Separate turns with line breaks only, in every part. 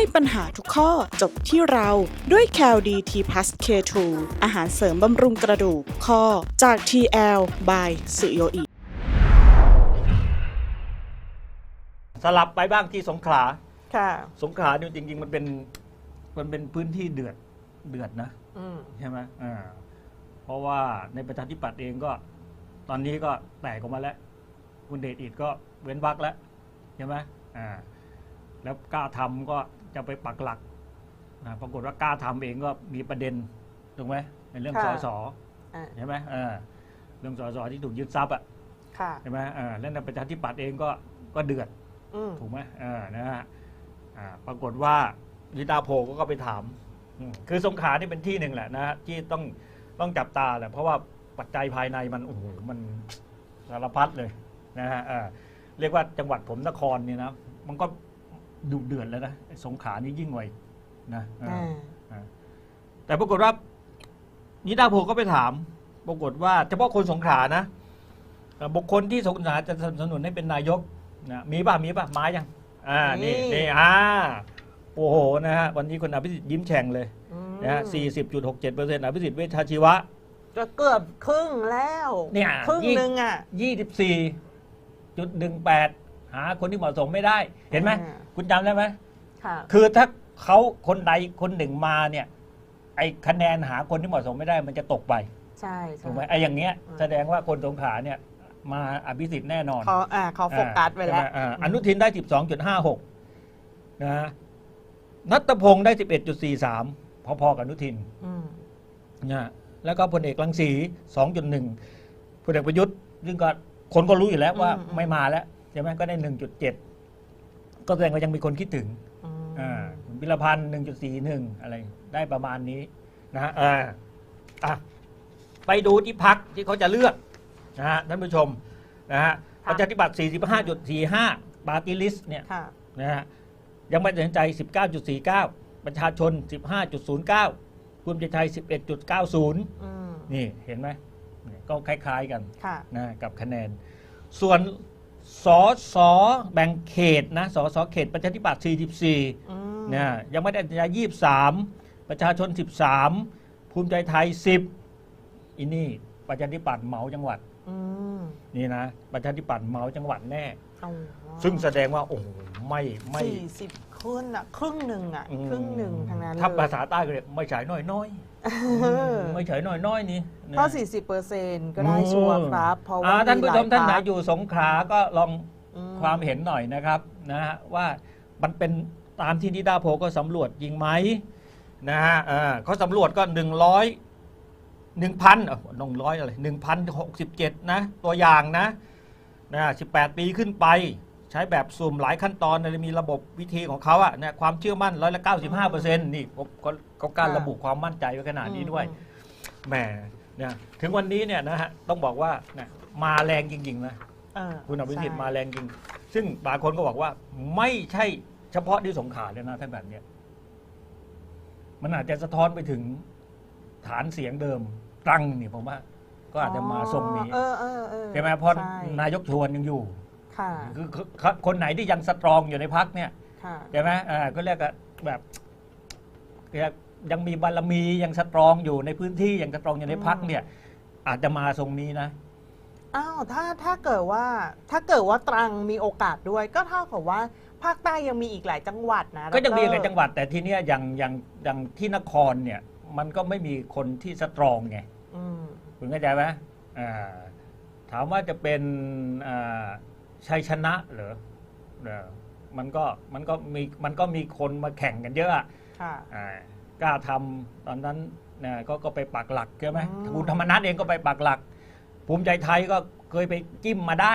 ให้ปัญหาทุกข้อจบที่เราด้วย c a l d t p l u s K2 อาหารเสริมบำรุงกระดูกข้อจาก TL by สุโยอิ
สลับไปบ้างที่สงขลา
ค่ะ
สงขลาเนี่ยจริง ๆ มันเป็นมันเป็นพื้นที่เดือดเดือดนะ
อืม
ใช่ไหมอ่าเพราะว่าในประชาธิปัตย์เองก็ ตอนนี้ก็แตกออกมาแล้ว คุณเดชอิดก็เว้นวักแล้วใช่ไหมอ่า แล้วกล้าทำก็จะไปปักหลักอ่าปรากฏว่ากล้าทำเองก็มีประเด็นถูกไหมในเรื่องส
ค่ะ
ส
อ่า
ใช่ไหมเออเรื่องสสที่ถูกยึดทรัพย์อะ
ค่ะ
ใช่ไหมอ่าแล้วในประชาธิปัตย์เองก็ก็เดือด
อืม
ถูกไหมเออนะฮะอ่าปรากฏว่าลิตาโพก็ไปถามอืมคือสงขลานี่เป็นที่หนึ่งแหละนะฮะที่ต้องต้องจับตาแหละ เพราะว่าปัจจัยภายในมันโอ้โหมันสารพัดเลยนะฮะเออเรียกว่าจังหวัดผมนครเนี่ยนะมันก็ ดุเดือดแล้วนะไอ้สงขลานี่ยิ่งกว่าอีกนะเออ
อ่า
แต่ปรากฏว่านิดาโพก็ไปถาม ปรากฏว่าเฉพาะคนสงขลานะเอ่อบุคคลที่สงขลาจะสนับสนุนให้เป็นนายกนะมีป่ะมีป่ะมายังอ่านี่นี่อ่าโอ้โหนะฮะวันนี้คุณอภิสิทธิ์ยิ้มแฉ่งเลย
อืม
นะฮะสี่สิบจุดหกเจ็ดเปอร์เซ็นต์อภิสิทธิ์เวชชาชีวะ
ก็เกือบครึ่งแล้ว
เนี่ย
ครึ่ง
ยี่
หนึ่งอะ
ยี่สิบสี่จุดหนึ่งแปด หาคนที่เหมาะสมไม่ได้ เห็นไหม
อ่า
คุณจำได้ไหม
ค่ะ
คือถ้าเขาคนใดคนหนึ่งมาเนี่ย ไอ้คะแนนหาคนที่เหมาะสมไม่ได้ มันจะตกไป
ใช่ใช่
ถูกไหมไอ้อย่างเงี้ย
อืม
แสดงว่าคนสงขลาเนี่ย มาอภิสิทธิ์แน่นอน
เขาอ่าเขาโฟกัสไว้แล้ว
ใช่หมอ่าอนุทินได้ 12.56 นะฮะนัตพงศ์ได้ 11.43 พอๆกับอนุทิน
อืม
นะฮะแล้วก็พลเอกรังสี 2.1 พลเอกประยุทธ์ ซึ่งก็คนก็รู้อยู่แล้วว่า
อืมอืม
ไม่มาแล้วใช่ไหมก็ได้ 1.7 ก็แสดงว่ายังมีคนคิดถึง
อืม
อ่าคุณพิรพันธ์1.41 อะไร ได้ประมาณนี้นะฮะอ่าอะไปดูที่พักที่เขาจะเลือกนะฮะท่านผู้ชมนะฮะประชาธิปัตย์45.45ปาร์ตี้ลิสต์เนี่ย
ค่ะ
นะฮะยังไม่ตัดสินใจ 19.49 ประชาชน 15.09ภูมิใจไทย 11.90
อืม
นี่เห็นไหมนี่ก็คล้าย ๆกัน
ค่ะ
นะกับคะแนน ส่วน สอสอแบ่งเขตนะสอสอเขตประชาธิปัตย์44
อืม
นะยังไม่ได้ตัดสินใจ23 ประชาชน 13 ภูมิใจไทย 10อินนี่ประชาธิปัตย์เหมาจังหวัด
อืม
นี่นะประชาธิปัตย์เหมาจังหวัดแน่
เอา
ซึ่งแสดงว่าโอ้โหไม่ไม่
สี่สิบขึ้นอะครึ่งหนึ่งอะ
อืม
ครึ่งหนึ่งทางนั้นเลย
ถ้าภาษาใต้ก็เรียกไม่ใช่น้อยน้อย
เออ
ไม่ใช่น้อยน้อยนี่นะ
เพราะสี่สิบเปอร์เซ็นต์ก็ได้ชัวร์ครับ เพราะว่า
อ่ท่านผู้ชม
หลย
ท่านไหน
พรรค
อยู่สงขลาก็ลอง
อื
ความเห็นหน่อยนะครับนะฮะว่ามันเป็นตามที่นิดาโพลก็สำรวจจริงไหมนะฮะอ่าเขาสำรวจก็หนึ่งร้อยหนึ่งพันหนึ่งร้อยอะไรหนึ่งพันหกสิบเจ็ดนะ ตัวอย่างนะ นะสิบแปดปีขึ้นไป ใช้แบบสุ่มหลายขั้นตอนเลยมีระบบวิธีของเขาอะเนี่ยความเชื่อมั่นร้อยละเก้าสิบห้าเปอร์เซ็นต์นี่เขาเขาเขาการระบุความมั่นใจไว้ขนาดนี้ด้วยแหมเนี่ยถึงวันนี้เนี่ยนะฮะต้องบอกว่าเนี่ยมาแรงจริงๆนะ
เออ
คุณอภิสิทธิ์
ใช่
มาแรงจริง ซึ่งบางคนก็บอกว่าไม่ใช่เฉพาะที่สงขลาเลยนะถ้าแบบเนี้ยมันอาจจะสะท้อนไปถึงฐานเสียงเดิมตรังนี่ผมว่า ก็อาจจะมาทรงนี้
เออเออเออ
ใช่ไหมเพราะ
ใช่
นายกชวนยังอยู่
ค่ะ
คือคือคนไหนที่ยังสตรองอยู่ในพักเนี่ย
ค่ะ
ใช่ไหมอ่าก็เรียกว่าแบบเรียกยังมีบารมียังสตรองอยู่ในพื้นที่ยังสตรองอยู่ในพักเนี่ยอาจจะมาทรงนี้นะ
อ้าวถ้าถ้าเกิดว่าถ้าเกิดว่าตรังมีโอกาสด้วย ก็เท่ากับว่าภาคใต้ยังมีอีกหลายจังหวัดนะ
ก็ยังมีหลาย
ดร
จังหวัดแต่ทีเนี้ยอย่างอย่างอย่างที่นครเนี่ย มันก็ไม่มีคนที่สตรองไง
อืม
คุณเข้าใจไหมอ่าถามว่าจะเป็นอ่าชัยชนะเหรอเออมันก็มันก็มีมันก็มีคนมาแข่งกันเยอะอะ
ค่ะ
อ่ากล้าทำตอนนั้นนะก็ก็ไปปักหลักใช่ไหม
อืม
คุณธรรมนัฐเองก็ไปปักหลัก ภูมิใจไทยก็เคยไปจิ้มมาได้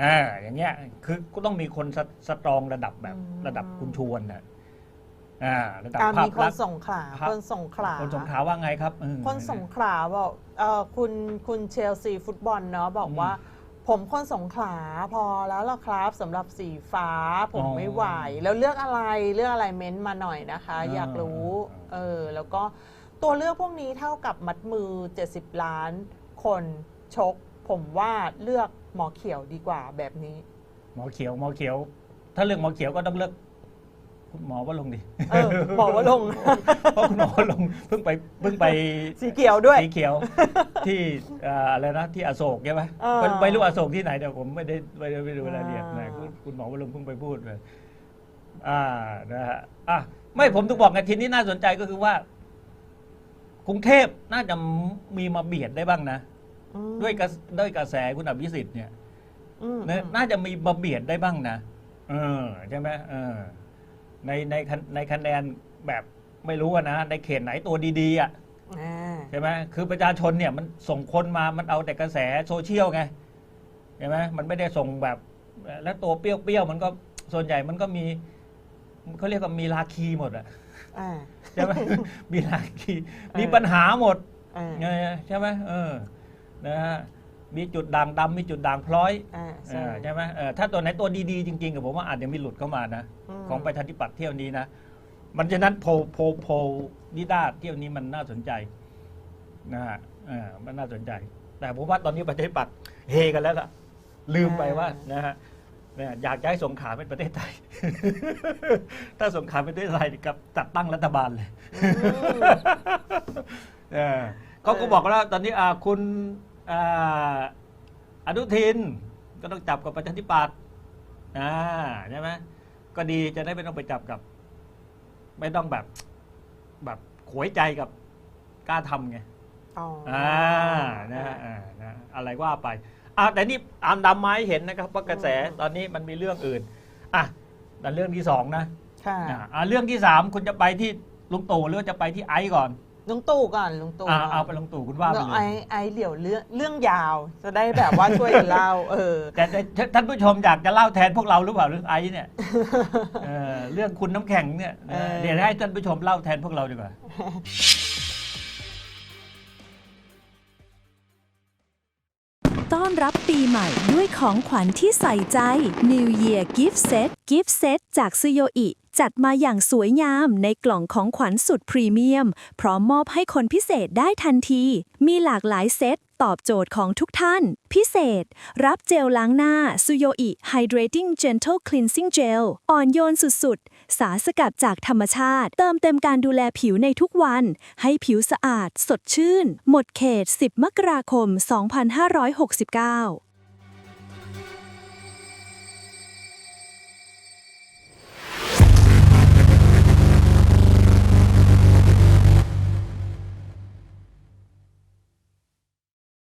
อ่าอย่างเงี้ยคือก็ต้องมีคนสสตรองระดับแบบระดับคุณชวนนะอ่าระดับ
การ
ภา
มี
พ
คน
ลักษณ์
สงขลา
ครับ
คนสงขลา
คนสงขลาว่าไงครับอืม
คนสงขลาบอก เออคุณคุณเชลซีฟุตบอลเนาะบอก
อืม
ว่า ผมคนสงขลาพอแล้วล่ะครับสำหรับสีฟ้าผม
อ๋อ
ไม่ไหว แล้วเลือกอะไรเลือกอะไรเม้นต์มาหน่อยนะคะ
อ่า
อยากรู้
อ่า
เออแล้วก็ตัวเลือกพวกนี้เท่ากับมัดมือ 70 ล้าน คนชก ผมว่าเลือกหมอเขียวดีกว่าแบบนี้
หมอเขียวหมอเขียว ถ้าเลือกหมอเขียวก็ต้องเลือก คุณหมอว่าลงค์ดิ
เออหมอว่าลงค์
เพราะคุณหมอว่าลงค์เพิ่งไปเพิ่งไป
สีเขียวด้วย
สีเขียว ที่เอ่ออะไรนะที่อโศกใช่ไหม
เออ
ไม่ไม่รู้อโศกที่ไหนเดี๋ยวผมไม่ได้ไม่ได้ไม่รู้รายละเอียดนะ
อ่า
คุณคุณหมอว่าลงค์เพิ่งไปพูดเลยอ่านะฮะอะไม่ผมต้องบอกไงทีนี้น่าสนใจก็คือว่ากรุงเทพน่าจะมีมาเบียดได้บ้างนะ
อืม
ด้วยกระด้วยกระแสคุณอภิสิทธิ์เนี่ย
อืม
นะน่าจะมีมาเบียดได้บ้างนะเออใช่ไหมเออ ในในคะในคะแนนแบบไม่รู้อะนะในเขตไหนตัวดีๆอะ
อ่า
ใช่ไหมคือประชาชนเนี่ยมันส่งคนมามันเอาแต่กระแสโซเชียลไงใช่ไหมมันไม่ได้ส่งแบบ แล้วตัวเปรี้ยวๆมันก็ส่วนใหญ่มันก็มีเขาเรียกว่ามีราคีหมดอะ
อ่า
ใช่ไหมมีราคี
เออ
มีปัญหาหมด
อ่า
ไงใช่ไหมเออนะฮะ มีจุดด่างดำมีจุดด่างพร้อย
อ่า
เอ
ใช่
อใช่ไหมเออถ้าตัวไหนตัวดีๆจริงๆกับผมว่าอาจจะมีหลุดเข้ามานะ
ม
ของประชาธิปัตย์เที่ยวนี้นะ มันฉะนั้นโพลโพลโพลนิด้าเที่ยวนี้มันน่าสนใจนะฮะเออมันน่าสนใจ แต่ผมว่าตอนนี้ประชาธิปัตย์เฮกันแล้วล่ะ ลืมไปว่านะฮะเนี่ยอยากจะให้สงขลาเป็นประเทศไทย ถ้าสงขลาเป็นประเทศไทยกับจัดตั้งรัฐบาลเลย
อืม
เออเขาก็บอกแล้วตอนนี้อ่าคุณ อ่าอนุทินก็ต้องจับกับประชาธิปัตย์อ่าใช่ไหมก็ดีจะได้ไม่ต้องไปจับกับ ไม่ต้องแบบแบบขวยใจกับกล้าทำไง
อ๋ออ
อ่านะฮะอ่านะอะไรว่าไปอ่าแต่นี่อามดำไม้เห็นนะครับว่ากระแสตอนนี้มันมีเรื่องอื่นอะแต่เรื่องที่สองนะ
ค่ะ
อ่าอ่าเรื่องที่สามคุณจะไปที่ลุงตู่หรือว่าจะไปที่ไอซ์ก่อน
ลุงตู่ก่อนลุงตู่
อ่า
ก่น
เอาไปลุงตู่คุณว่าไปเล
ไอ้
ย
ไอ้เหลี่ยวเรื่องเรื่องยาวจะได้แบบว่าช่วยกันเล่าเออ
แต่แต่ท่านผู้ชมอยากจะเล่าแทนพวกเราหรือเปล่าเรื่องไอซ์เนี่ยเออเรื่องคุณน้ำแข็งเนี่ย
เออ
เดี๋ยวให้ท่านผู้ชมเล่าแทนพวกเราดีกว่า
ต้อนรับปีใหม่ด้วยของขวัญที่ใส่ใจ New Year Gift Set Gift Set จากซูโยอิ จัดมาอย่างสวยงามในกล่องของขวัญสุดพรีเมียม พร้อมมอบให้คนพิเศษได้ทันที มีหลากหลายเซตตอบโจทย์ของทุกท่าน พิเศษ รับเจลล้างหน้าซูโยอิ Hydrating Gentle Cleansing Gel อ่อนโยนสุดๆ สารสกัดจากธรรมชาติ เติมเต็มการดูแลผิวในทุกวัน ให้ผิวสะอาด สดชื่น หมดเขต 10 มกราคม 2569